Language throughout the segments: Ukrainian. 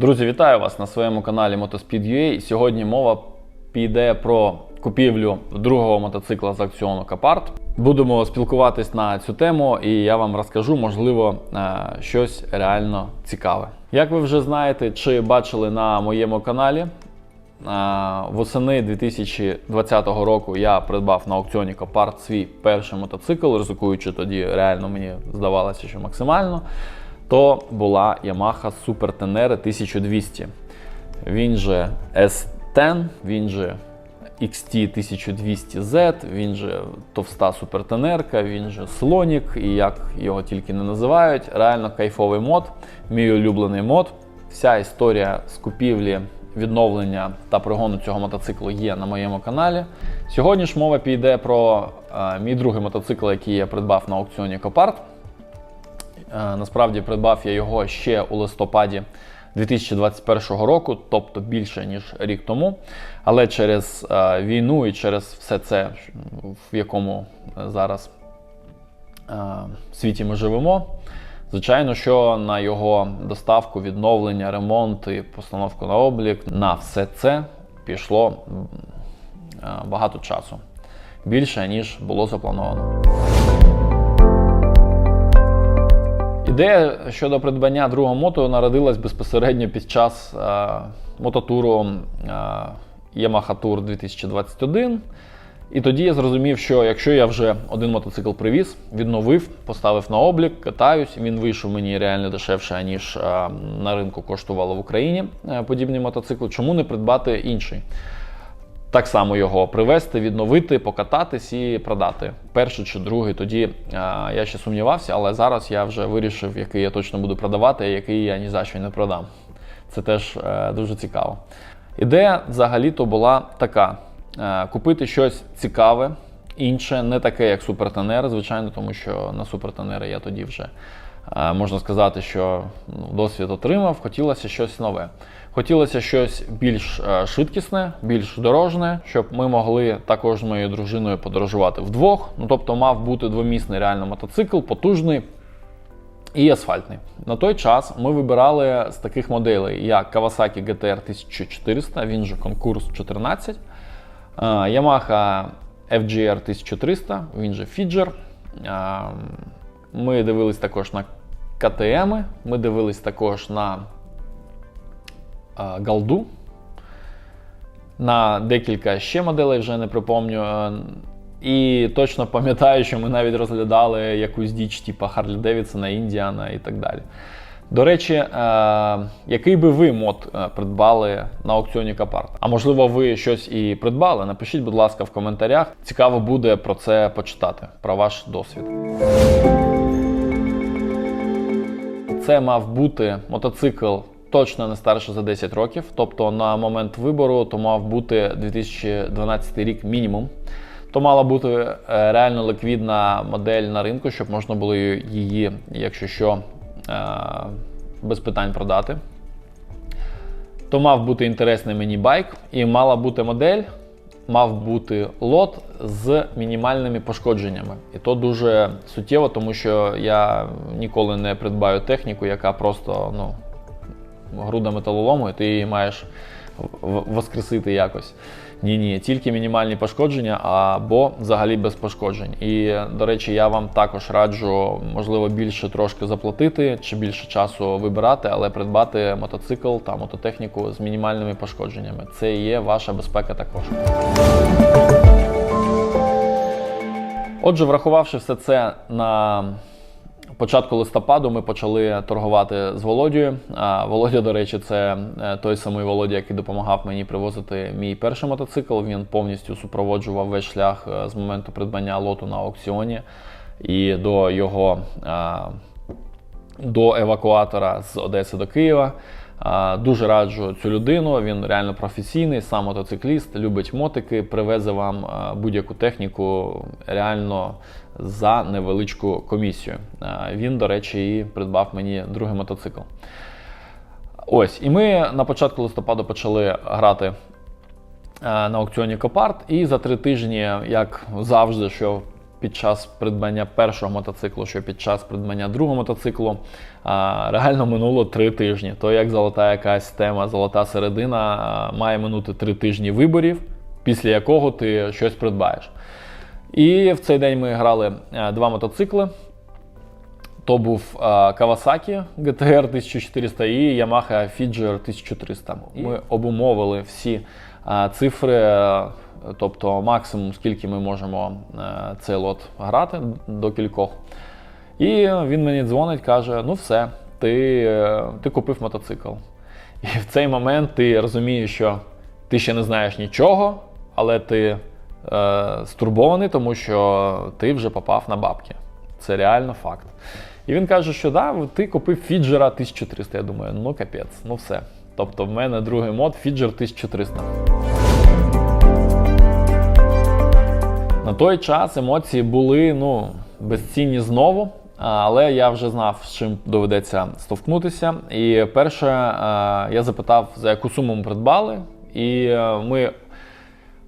Друзі, вітаю вас на своєму каналі Motospeed.ua. Сьогодні мова піде про купівлю другого мотоцикла з аукціону Капарт. Будемо спілкуватись на цю тему, і я вам розкажу, можливо, е, щось реально цікаве. Як ви вже знаєте чи бачили на моєму каналі, е, восени 2020 року я придбав на аукціоні Копарт свій перший мотоцикл, ризикуючи тоді, реально мені здавалося, що максимально. То була Yamaha Super Tenere 1200. Він же S10, він же XT 1200Z, він же товста супертенерка, він же слонік, і як його тільки не називають. Реально кайфовий мод, мій улюблений мод. Вся історія з купівлі, відновлення та пригону цього мотоциклу є на моєму каналі. Сьогодні ж мова піде про е, мій другий мотоцикл, який я придбав на аукціоні Копарт. Е, Насправді придбав я його ще у листопаді 2021 року, тобто більше ніж рік тому. Але через е, війну і через все це, в якому зараз е, світі ми живемо. Звичайно, що на його доставку, відновлення, ремонт і постановку на облік, на все це пішло багато часу. Більше, ніж було заплановано. Ідея щодо придбання другого мото народилась безпосередньо під час е, мототуру е, Yamaha Tour 2021. І тоді я зрозумів, що якщо я вже один мотоцикл привіз, відновив, поставив на облік, катаюсь, він вийшов мені реально дешевше, ніж е, на ринку коштувало в Україні подібний мотоцикл, чому не придбати інший? Так само його привезти, відновити, покататись і продати. Перший чи другий. Тоді е, я ще сумнівався, але зараз я вже вирішив, який я точно буду продавати, а який я ні за що не продам. Це теж е, дуже цікаво. Ідея взагалі-то була така: е, купити щось цікаве, інше, не таке, як супертенер, звичайно, тому що на супертенери я тоді вже можна сказати, що ну, досвід отримав, хотілося щось нове. Хотілося щось більш е, швидкісне, більш дорожне, щоб ми могли також з моєю дружиною подорожувати вдвох. Ну тобто мав бути двомісний реально мотоцикл, потужний і асфальтний. На той час ми вибирали з таких моделей, як Kawasaki GTR 1400, він же конкурс 14, е, Yamaha FGR 1300, він же Fidger. Ми дивились також на КТМ, ми дивились також на Галду. На декілька ще моделей вже не припомню. Е, І точно пам'ятаю, що ми навіть розглядали якусь діч, типу Харлі Девідсона, Індіана і так далі. До речі, е, який би ви мод е, придбали на аукціоні Капарт? А можливо, ви щось і придбали? Напишіть, будь ласка, в коментарях. Цікаво буде про це почитати, про ваш досвід. Це мав бути мотоцикл точно не старше за 10 років. Тобто на момент вибору то мав бути 2012 рік мінімум. То мала бути е, реально ліквідна модель на ринку, щоб можна було її, якщо що, е, без питань продати. То мав бути інтересний мені байк, і мала бути модель, мав бути лот з мінімальними пошкодженнями. І то дуже суттєво, тому що я ніколи не придбаю техніку, яка просто ну, груда металолому, і ти її маєш воскресити якось. Ні, ні, тільки мінімальні пошкодження або взагалі без пошкоджень. І, до речі, я вам також раджу, можливо, більше трошки заплатити чи більше часу вибирати, але придбати мотоцикл та мототехніку з мінімальними пошкодженнями. Це є ваша безпека також. Отже, врахувавши все це на початку листопаду, ми почали торгувати з Володією. А Володя, до речі, це е, той самий Володя, який допомагав мені привозити мій перший мотоцикл. Він повністю супроводжував весь шлях е, з моменту придбання лоту на аукціоні і до його до евакуатора з Одеси до Києва. Дуже раджу цю людину. Він реально професійний, сам мотоцикліст, любить мотики, привезе вам будь-яку техніку реально за невеличку комісію. Він, до речі, і придбав мені другий мотоцикл. Ось, і ми на початку листопаду почали грати на аукціоні Копарт. І за три тижні, як завжди, що під час придбання першого мотоциклу, що під час придбання другого мотоциклу. А, реально минуло три тижні. То як золота якась тема, золота середина, а, має минути три тижні виборів, після якого ти щось придбаєш. І в цей день ми грали два мотоцикли. То був Kawasaki GTR 1400 і Yamaha Fidger 1300. Ми обумовили всі цифри, тобто максимум, скільки ми можемо е, цей лот грати до кількох. І він мені дзвонить, каже: ну все, ти, е, ти купив мотоцикл. І в цей момент ти розумієш, що ти ще не знаєш нічого, але ти е, стурбований, тому що ти вже попав на бабки. Це реально факт. І він каже, що да, ти купив Фіджера 1300. Я думаю, ну капець, ну все. Тобто в мене другий мод Фіджер 1300. На той час емоції були ну, безцінні знову, але я вже знав, з чим доведеться стовкнутися. І перше, я запитав, за яку суму ми придбали, і е, ми.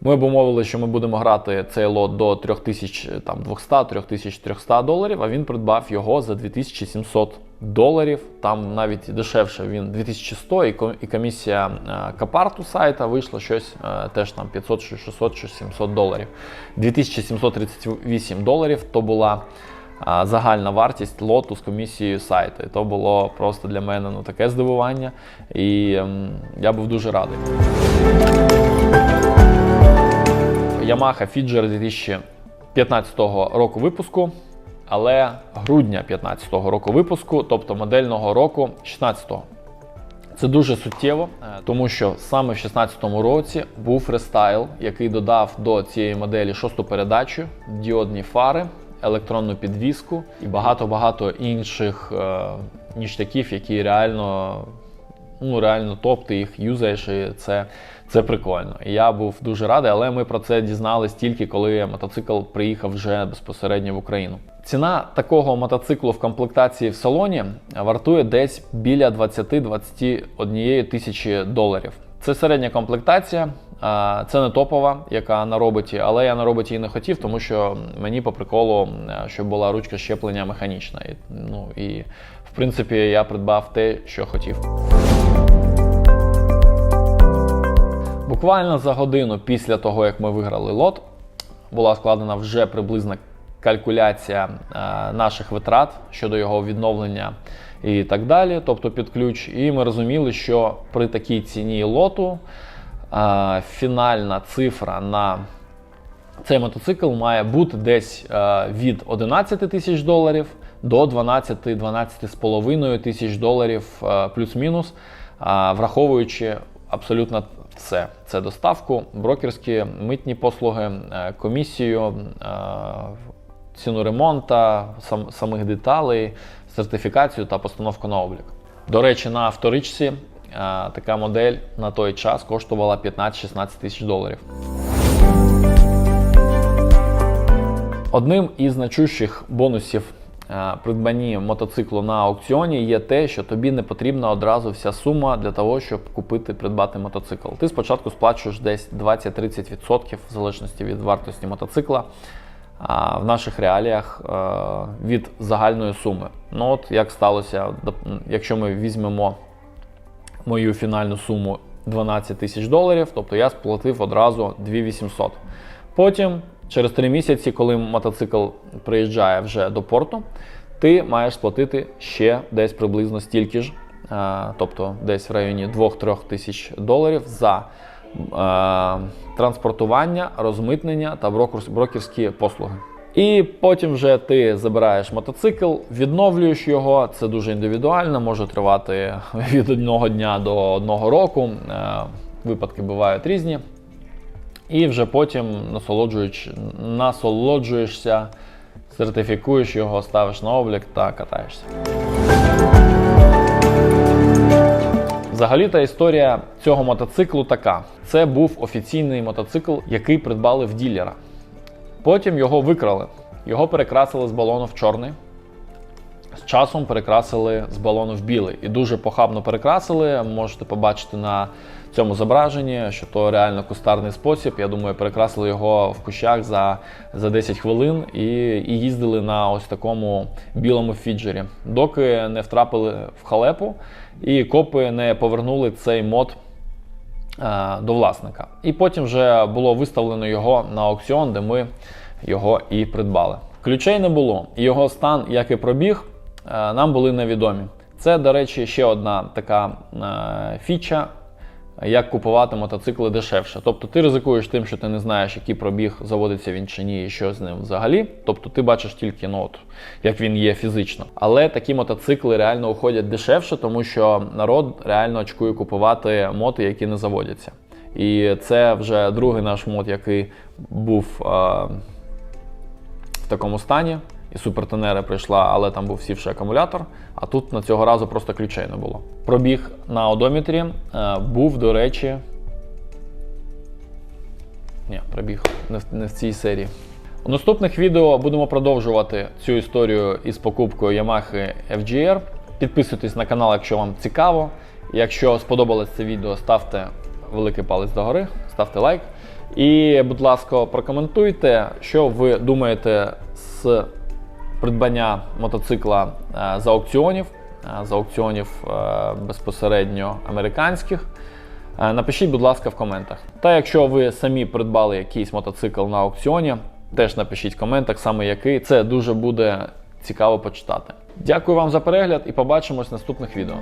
Ми обумовили, що ми будемо грати цей лот до 3200-3300 доларів, а він придбав його за 2700 доларів. Там навіть дешевше він 2100, і комісія е, капарту сайта вийшла щось е, теж там 500, чи 600 чи 700 доларів. 2738 доларів то була загальна вартість лоту з комісією сайту. І то було просто для мене ну, таке здивування, і ем, я був дуже радий. Yamaha Fidger 2015 року випуску, але грудня 2015 року випуску, тобто модельного року 16-го. Це дуже суттєво, е, тому що саме в 2016 році був рестайл, який додав до цієї моделі шосту передачу, діодні фари, електронну підвіску і багато-багато інших е, ніштяків, які реально ну реально топ, ти їх юзаєш, і це, це прикольно. І я був дуже радий, але ми про це дізнались тільки коли мотоцикл приїхав вже безпосередньо в Україну. Ціна такого мотоциклу в комплектації в салоні вартує десь біля 20-21 тисячі доларів. Це середня комплектація. Це не топова, яка на роботі, але я на роботі і не хотів, тому що мені по приколу, щоб була ручка щеплення механічна. Ну, і в принципі я придбав те, що хотів. Буквально за годину після того, як ми виграли лот, була складена вже приблизна калькуляція е, наших витрат щодо його відновлення і так далі, тобто під ключ. І ми розуміли, що при такій ціні лоту е, фінальна цифра на цей мотоцикл має бути десь е, від 11 тисяч доларів до 12-12,5 тисяч доларів плюс-мінус, враховуючи абсолютно все. Це доставку, брокерські митні послуги, е, комісію, е, ціну ремонта, сам, самих деталей, сертифікацію та постановку на облік. До речі, на вторичці е, така модель на той час коштувала 15-16 тисяч доларів. Одним із значущих бонусів придбанні мотоциклу на аукціоні є те, що тобі не потрібна одразу вся сума для того, щоб купити придбати мотоцикл. Ти спочатку сплачуєш десь 20-30% в залежності від вартості мотоцикла. В наших реаліях е, від загальної суми. Ну от як сталося, якщо ми візьмемо мою фінальну суму 12 тисяч доларів, тобто я сплатив одразу 2800. Потім, через 3 місяці, коли мотоцикл приїжджає вже до порту, ти маєш сплатити ще десь приблизно стільки ж, е, тобто десь в районі 2-3 тисяч доларів за е, транспортування, розмитнення та брокерські послуги. І потім вже ти забираєш мотоцикл, відновлюєш його. Це дуже індивідуально, може тривати від одного дня до одного року. Е, Випадки бувають різні. І вже потім насолоджуєш, насолоджуєшся, сертифікуєш його, ставиш на облік та катаєшся. Взагалі та історія цього мотоциклу така: це був офіційний мотоцикл, який придбали в ділера. Потім його викрали, його перекрасили з балону в чорний. З часом перекрасили з балону в білий. І дуже похабно перекрасили. Можете побачити на цьому зображенні, що то реально кустарний спосіб. Я думаю, перекрасили його в кущах за, за 10 хвилин і, і їздили на ось такому білому фіджері, доки не втрапили в халепу, і копи не повернули цей мод е, до власника. І потім вже було виставлено його на аукціон, де ми його і придбали. Ключей не було. Його стан, як і пробіг, нам були невідомі. Це, до речі, ще одна така е, фіча, як купувати мотоцикли дешевше. Тобто ти ризикуєш тим, що ти не знаєш, який пробіг заводиться він чи ні, і що з ним взагалі. Тобто ти бачиш тільки ну, от, як він є фізично. Але такі мотоцикли реально уходять дешевше, тому що народ реально очкує купувати моти, які не заводяться. І це вже другий наш мод, який був е, в такому стані. І супертенера прийшла, але там був сівший акумулятор. А тут на цього разу просто ключей не було. Пробіг на одометрі е, був, до речі. Ні, пробіг не в, не в цій серії. У наступних відео будемо продовжувати цю історію із покупкою Yamaha FGR. Підписуйтесь на канал, якщо вам цікаво. Якщо сподобалось це відео, ставте великий палець догори, ставте лайк. І, будь ласка, прокоментуйте, що ви думаєте з придбання мотоцикла е, з аукціонів, е, з аукціонів е, безпосередньо американських. Напишіть, будь ласка, в коментах. Та якщо ви самі придбали якийсь мотоцикл на аукціоні, теж напишіть в коментах, саме який. Це дуже буде цікаво почитати. Дякую вам за перегляд і побачимось в наступних відео.